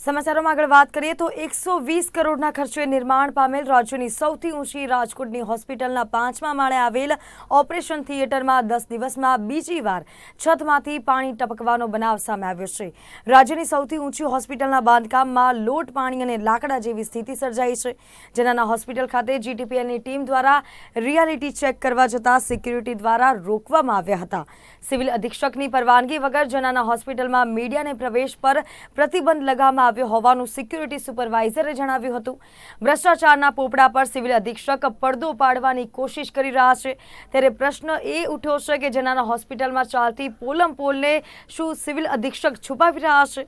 સમાચારોમાં આગળ વાત કરીએ તો એકસો વીસ કરોડના ખર્ચે નિર્માણ પામેલ રાજ્યની સૌથી ઊંચી રાજકોટની હોસ્પિટલના પાંચમા માળે આવેલ ઓપરેશન થિયેટરમાં દસ દિવસમાં બીજી વાર છતમાંથી પાણી ટપકવાનો બનાવ સામે આવ્યો છે. રાજ્યની સૌથી ઊંચી હોસ્પિટલના બાંધકામમાં લોટ, પાણી અને લાકડા જેવી સ્થિતિ સર્જાઈ છે. જેનાના હોસ્પિટલ ખાતે જીટીપીએલની ટીમ દ્વારા રિયાલિટી ચેક કરવા જતાં સિક્યુરિટી દ્વારા રોકવામાં આવ્યા હતા. સિવિલ અધિક્ષકની પરવાનગી વગર જનાના હોસ્પિટલમાં મીડિયાને પ્રવેશ પર પ્રતિબંધ લગાવવામાં આવ્યો હોવાનું સિક્યુરિટી સુપરવાઇઝરે જણાવ્યું હતું. ભ્રષ્ટાચારના પોપડા પર સિવિલ અધિક્ષક પડદો પાડવાની કોશિશ કરી રહ્યા છે. ત્યારે પ્રશ્ન એ ઉઠ્યો છે કે જનાના હોસ્પિટલમાં ચાલતી પોલમ પોલને શું સિવિલ અધિક્ષક છુપાવી રહ્યા છે?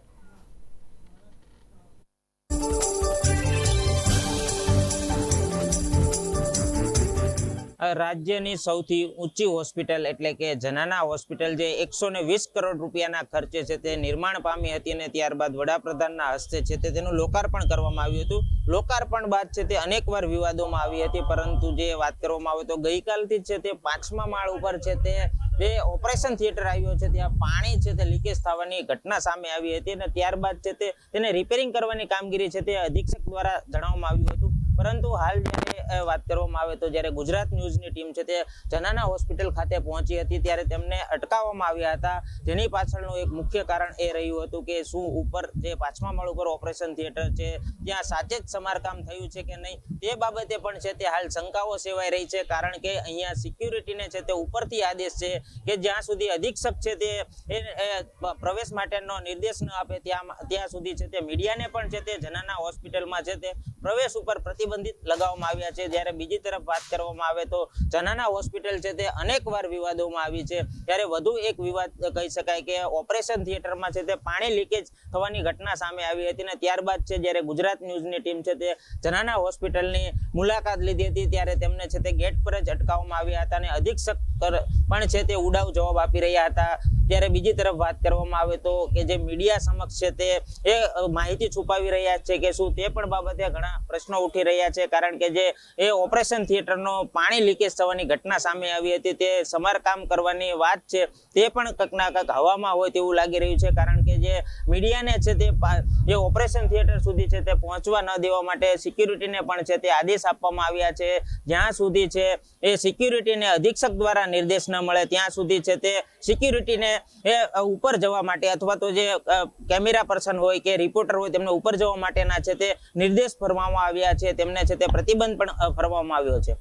રાજ્યની સૌથી ઊંચી હોસ્પિટલ એટલે કે જનાના હોસ્પિટલ જે એકસો ને વીસ કરોડ રૂપિયાના ખર્ચે છે તે નિર્માણ પામી હતી અને ત્યારબાદ વડાપ્રધાનના હસ્તે છે તે તેનું લોકાર્પણ કરવામાં આવ્યું હતું. લોકાર્પણ બાદ છે તે અનેકવાર વિવાદોમાં આવી હતી, પરંતુ જે વાત કરવામાં આવે તો ગઈકાલથી છે તે પાંચમા માળ ઉપર છે તે જે ઓપરેશન થિયેટર આવ્યો છે, ત્યાં પાણી છે તે લીકેજ થવાની ઘટના સામે આવી હતી અને ત્યારબાદ છે તે તેને રિપેરિંગ કરવાની કામગીરી છે તે અધિક્ષક દ્વારા જણાવવામાં આવ્યું હતું. પરંતુ હાલ જ્યારે વાત કરવામાં આવે તો જ્યારે ગુજરાત ન્યૂઝની ટીમ છે તે જનાના હોસ્પિટલ ખાતે પહોંચી હતી ત્યારે તેમને અટકાવવામાં આવ્યા હતા. જેની પાછળનું એક મુખ્ય કારણ એ રહ્યું હતું કે શું ઉપર જે પાંચમા માળ ઉપર ઓપરેશન થિયેટર છે, ત્યાં સાચે જ સમારકામ થયું છે કે નહીં, તે બાબતે પણ છે તે હાલ શંકાઓ સેવાઈ રહી છે. કારણ કે અહીંયા સિક્યુરિટીને છે તે ઉપરથી આદેશ છે કે જ્યાં સુધી અધિક્ષક છે તે પ્રવેશ માટેનો નિર્દેશ ન આપે ત્યાં ત્યાં સુધી છે તે મીડિયાને પણ છે તે જનાના હોસ્પિટલમાં છે તે પ્રવેશ ઉપર પ્રતિબંધિત લગાવવામાં આવ્યા છે. જ્યારે બીજી તરફ વાત કરવામાં આવે તો જનાના હોસ્પિટલ છે તે અનેકવાર વિવાદોમાં આવી છે. ત્યારે વધુ એક વિવાદ કહી શકાય કે ઓપરેશન થિયેટરમાં છે તે પાણી લીકેજ થવાની ઘટના સામે આવી હતી અને ત્યારબાદ છે જ્યારે ગુજરાત ન્યૂઝની ટીમ છે તે જનાના હોસ્પિટલની મુલાકાત લીધી હતી. ત્યારે તેમને છે તે ગેટ પર જ અટકાવવામાં આવ્યા હતા અને અધિક્ષક પણ છે તે ઉડાવ જવાબ આપી રહ્યા હતા. ત્યારે બીજી તરફ વાત કરવામાં આવે તો કે જે મીડિયા સમક્ષ છે તે એ માહિતી છુપાવી રહ્યા છે કે શું તે પણ બાબતે ઘણા પ્રશ્નો ઉઠી રહ્યા છે. કારણ કે જે એ ઓપરેશન થિયેટરનો પાણી લીકેજ થવાની ઘટના સામે આવી હતી. તે સમારકામ કરવાની વાત છે તે પણ કંક ના કંઈક હવામાં હોય તેવું લાગી રહ્યું છે. કારણ કે જે મીડિયાને છે તે જે ઓપરેશન થિયેટર સુધી છે તે પહોંચવા ન દેવા માટે સિક્યુરિટીને પણ છે તે આદેશ આપવામાં આવ્યા છે. જ્યાં સુધી છે એ સિક્યુરિટીને અધિક્ષક દ્વારા નિર્દેશ ન મળે, ત્યાં સુધી છે તે સિક્યુરિટીને એ ઉપર જવા માટે અથવા તો જે કેમેરા પર્સન હોય કે રિપોર્ટર હોય તેમને ઉપર જવા માટેના છે તે નિર્દેશ ફરવામાં આવ્યા છે. તેમને છે તે પ્રતિબંધ પણ ફરવામાં આવ્યો છે.